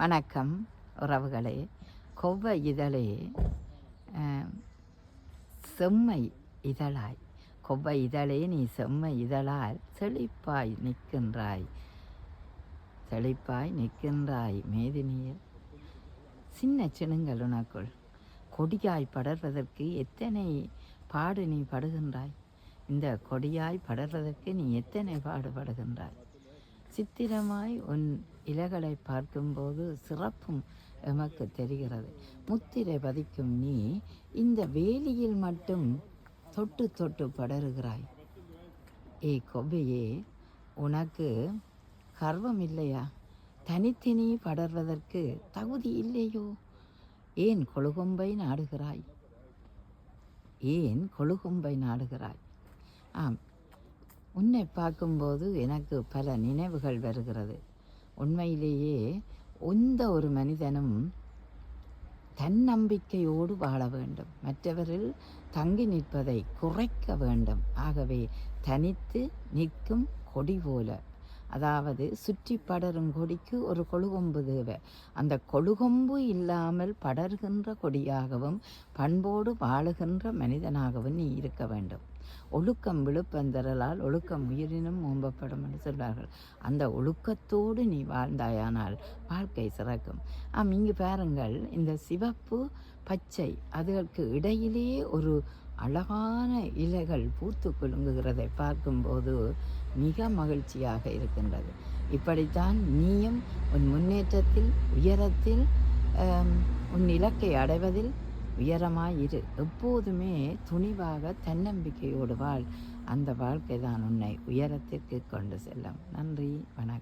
வணக்கம் உறவுகளே. கொவ்வை இதழே செம்மை இதழாய். கொவ்வை இதழே நீ செம்மை இதழால் செழிப்பாய் நிற்கின்றாய். செழிப்பாய் நிற்கின்றாய் மேதினியில் சின்ன சினுங்கள் உனக்குள் கொடியாய் படர்வதற்கு எத்தனை பாடு நீ படுகின்றாய்? இந்த கொடியாய் படர்வதற்கு நீ எத்தனை பாடுபடுகின்றாய் சித்திரமாய் உன் இலைகளை பார்க்கும்போது சிறப்பும் எமக்கு தெரிகிறது. முத்திரை பதிக்கும் நீ இந்த வேலியில் மட்டும் தொட்டு தொட்டு படருகிறாய். ஏ கொவ்வையே உனக்கு கர்வம் இல்லையா? தனித்தனி படர்வதற்கு தகுதி இல்லையோ? ஏன் கொழுகொம்பை நாடுகிறாய்? ஏன் கொழுகொம்பை நாடுகிறாய்? ஆம் உன்னை பார்க்கும்போது எனக்கு பல நினைவுகள் வருகிறது. உண்மையிலேயே எந்த ஒரு மனிதனும் தன்னம்பிக்கையோடு வாழ வேண்டும். மற்றவரில் தங்கி நிற்பதை குறைக்க வேண்டும். ஆகவே தனித்து நிற்கும் கொடி போல. அதாவது சுற்றி படரும் கொடிக்கு ஒரு கொழுகொம்பு தேவை. அந்த கொழுகொம்பு இல்லாமல் படர்கின்ற கொடியாகவும் பண்போடு வாழுகின்ற மனிதனாகவும் நீ இருக்க வேண்டும். ஒழுக்கம் விழுப்பந்தரலால் ஒழுக்கம் உயிரினும் ஓம்பப்படும் என்று சொல்வார்கள். அந்த ஒழுக்கத்தோடு நீ வாழ்ந்தாயானால் வாழ்க்கை சிறக்கும். ஆம் இங்கு பாருங்கள் இந்த சிவப்பு பச்சை அதுகளுக்கு இடையிலேயே ஒரு அழகான இலைகள் பூத்து குலுங்குகிறதை பார்க்கும்போது மிக மகிழ்ச்சியாக இருக்கின்றது. இப்படித்தான் நீயும் உன் முன்னேற்றத்தில் உயரத்தில் உன் இலக்கை அடைவதில் உயரமாயிரு எப்போதுமே துணிவாக தன்னம்பிக்கையோடு வாழ். அந்த வாழ்க்கை தான் உன்னை உயரத்திற்கு கொண்டு செல்லும். நன்றி வணக்கம்.